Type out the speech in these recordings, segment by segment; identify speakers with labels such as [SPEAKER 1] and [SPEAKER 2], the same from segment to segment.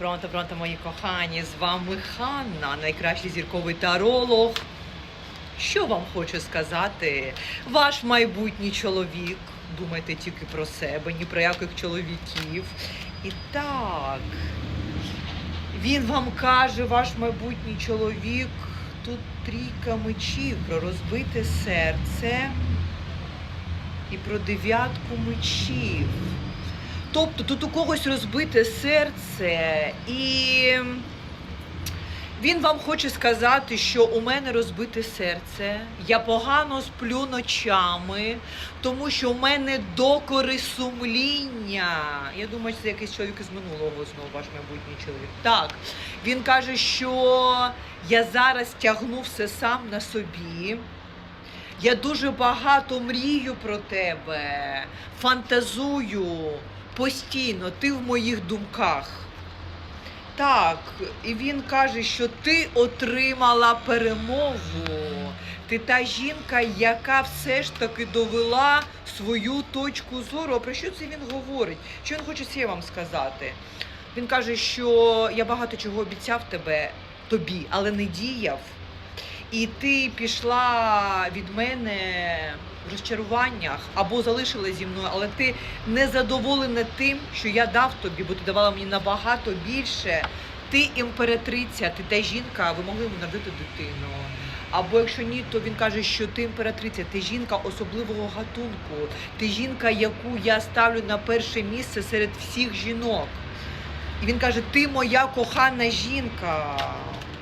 [SPEAKER 1] Пронто, пронто, мої кохані, з вами Ханна, найкращий зірковий таролог. Що вам хочу сказати? Ваш майбутній чоловік. Думайте тільки про себе, ні про яких чоловіків. І так, він вам каже, ваш майбутній чоловік, тут трійка мечів про розбите серце і про дев'ятку мечів. Тобто тут у когось розбите серце, і він вам хоче сказати, що у мене розбите серце, я погано сплю ночами, тому що у мене докори сумління. Я думаю, це якийсь чоловік із минулого знову, ваш майбутній чоловік. Так, він каже, що я зараз тягну все сам на собі. Я дуже багато мрію про тебе, фантазую постійно, ти в моїх думках. Так, і він каже, що ти отримала перемогу. Ти та жінка, яка все ж таки довела свою точку зору. Про що це він говорить? Що він хоче це вам сказати? Він каже, що я багато чого обіцяв тебе тобі, але не діяв. І ти пішла від мене в розчаруваннях або залишила зі мною, але ти не задоволена тим, що я дав тобі, бо ти давала мені набагато більше. Ти імператриця, ти та жінка, ви могли йому народити дитину. Або якщо ні, то він каже, що ти імператриця, ти жінка особливого гатунку, ти жінка, яку я ставлю на перше місце серед всіх жінок. І він каже: Ти моя кохана жінка.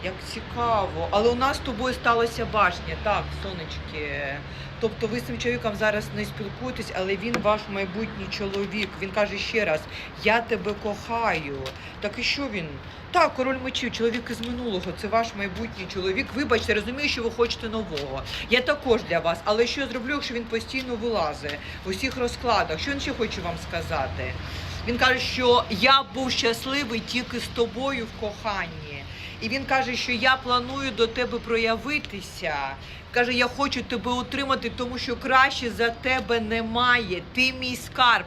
[SPEAKER 1] Як цікаво. Але у нас з тобою сталася башня. Так, сонечки. Тобто ви з цим чоловіком зараз не спілкуєтесь, але він ваш майбутній чоловік. Він каже ще раз: Я тебе кохаю. Так і що він? Так, король мечів, чоловік із минулого, це ваш майбутній чоловік. Вибачте, розумію, що ви хочете нового. Я також для вас, але що я зроблю, якщо він постійно вилазить в усіх розкладах? Що він ще хоче вам сказати? Він каже, що я був щасливий тільки з тобою в коханні. І він каже, що я планую до тебе проявитися. Каже, я хочу тебе отримати, тому що краще за тебе немає. Ти мій скарб.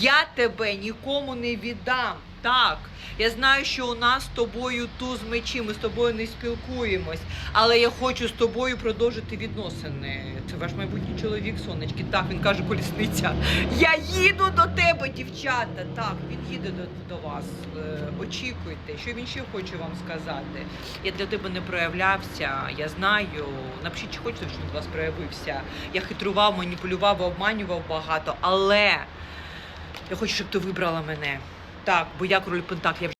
[SPEAKER 1] Я тебе нікому не віддам. Так, я знаю, що у нас з тобою туз мечі, ми з тобою не спілкуємось, але я хочу з тобою продовжити відносини. Це ваш майбутній чоловік, сонечки. Так, він каже, колісниця. Я їду до тебе, дівчата. Так, він їде до, до вас. Е, очікуйте, що він ще хоче вам сказати. Я для тебе не проявлявся, я знаю. Напишіть, чи хочете, щоб до вас проявився. Я хитрував, маніпулював, обманював багато, але я хочу, щоб ти вибрала мене. Так, бо я король Пентаклів.